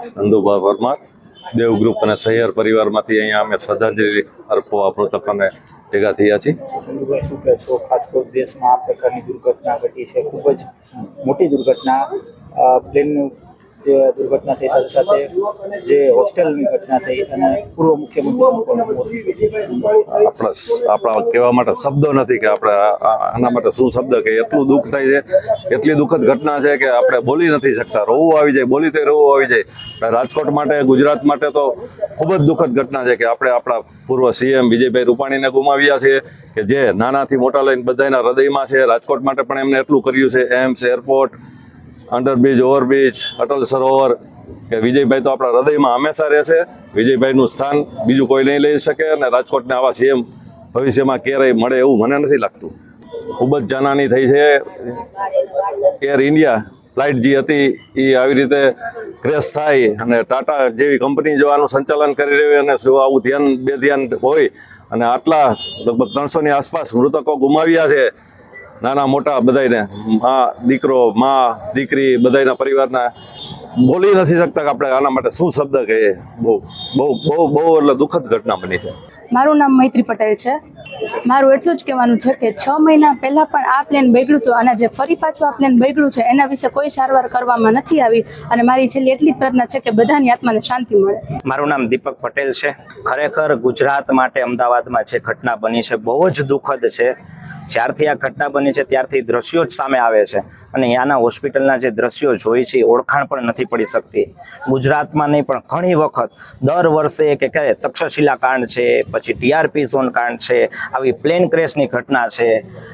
ચંદુભા વર્મા દેવ group અને સહિયર પરિવારમાંથી અહીંયા અમે શ્રદ્ધાંજલિ અર્પવા અમે ભેગા થયા છીએ. ચંદુભાઈ શું કહેશો? ખાસ તો દેશમાં આ પ્રકારની દુર્ઘટના ઘટી છે. ખૂબ જ મોટી દુર્ઘટના. પ્લેનનું જે દુર્ઘટના થઈ, સાથે સાથે જે હોસ્ટેલની ઘટના થઈ અને પૂર્વ કહેશો? આપણા આપણા કહેવા માટે શબ્દો નથી કે આપણે આના માટે શું શબ્દ કે એટલું દુઃખ થાય છે, એટલી દુઃખદ ઘટના છે કે આપણે બોલી નથી શકતા. રોવું આવી જાય, બોલી તે રોવું આવી જાય. રાજકોટ માટે, ગુજરાત માટે તો ખૂબ જ દુઃખદ ઘટના છે કે આપણે આપણા પૂર્વ સીએમ વિજયભાઈ રૂપાણીને ગુમાવ્યા છે, કે જે નાનાથી મોટા લઈને બધાના હૃદયમાં છે. રાજકોટ માટે પણ એમને એટલું કર્યું છે. AIIMS, airport underbridge overbridge Atal Sarovar, કે વિજયભાઈ તો આપણા હૃદયમાં હંમેશા રહેશે વિજયભાઈનું સ્થાન બીજું કોઈ નહીં લઈ શકે અને રાજકોટને આવા સીએમ ભવિષ્યમાં ક્યારેય મળે એવું મને નથી લાગતું. ખૂબ જ જાનાની થઈ છે. એર ઇન્ડિયા ફ્લાઇટ જે હતી એ આવી રીતે ક્રેશ થાય અને ટાટા જેવી કંપની જો આનું સંચાલન કરી રહી અને જો આવું ધ્યાન બે ધ્યાન હોય અને આટલા લગભગ ત્રણસોની આસપાસ મૃતકો ગુમાવ્યા છે નાના મોટા બધાયને મા દીકરો મા દીકરી બધાના પરિવારના બોલી નથી શકતા કે આપણે આના માટે શું શબ્દ કહીએ. બહુ બહુ બહુ બહુ એટલે દુઃખદ ઘટના બની છે. મારું નામ મૈત્રી પટેલ છે. મારું એટલું જ કહેવાનું છે કે છ મહિના પહેલાં પણ આ પ્લેન બગડ્યું હતું અને જે ફરી પાછું આ પ્લેન બગડ્યું છે એના વિશે કોઈ સારવાર કરવામાં નથી આવી અને મારી છેલ્લી એટલી જ પ્રાર્થના છે કે બધાની આત્માને શાંતિ મળે. મારું નામ દીપક પટેલ છે. ખરેખર ગુજરાત માટે અમદાવાદમાં જે ઘટના બની છે બહુ જ દુઃખદ છે. જ્યારથી આ ઘટના બની છે, ત્યારથી દ્રશ્યો જ સામે આવે છે. અને અહીંયાના હોસ્પિટલના જે દ્રશ્યો જોઈ છે ઓળખાણ પણ નથી પડી શકતી. ગુજરાતમાં નહીં, પણ ઘણી વખત દર વર્ષે કે કહે તક્ષશિલા કાંડ છે, પછી ટીઆરપી ઝોન કાંડ છે, આવી પ્લેન ક્રેશની ઘટના છે.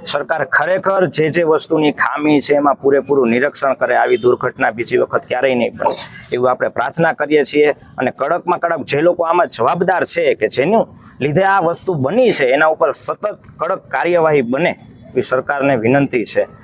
સરકાર ખરેખર જે જે વસ્તુની ખામી છે, એમાં પૂરેપૂરું નિરીક્ષણ કરે, આવી દુર્ઘટના બીજી વખત ક્યારેય નહીં બને. એવું આપણે પ્રાર્થના કરીએ છીએ અને કડકમાં કડક જે લોકો આમાં જવાબદાર છે કે જેનું લીધે આ વસ્તુ બની છે, એના ઉપર સતત કડક કાર્યવાહી બને એવી સરકારને વિનંતી છે.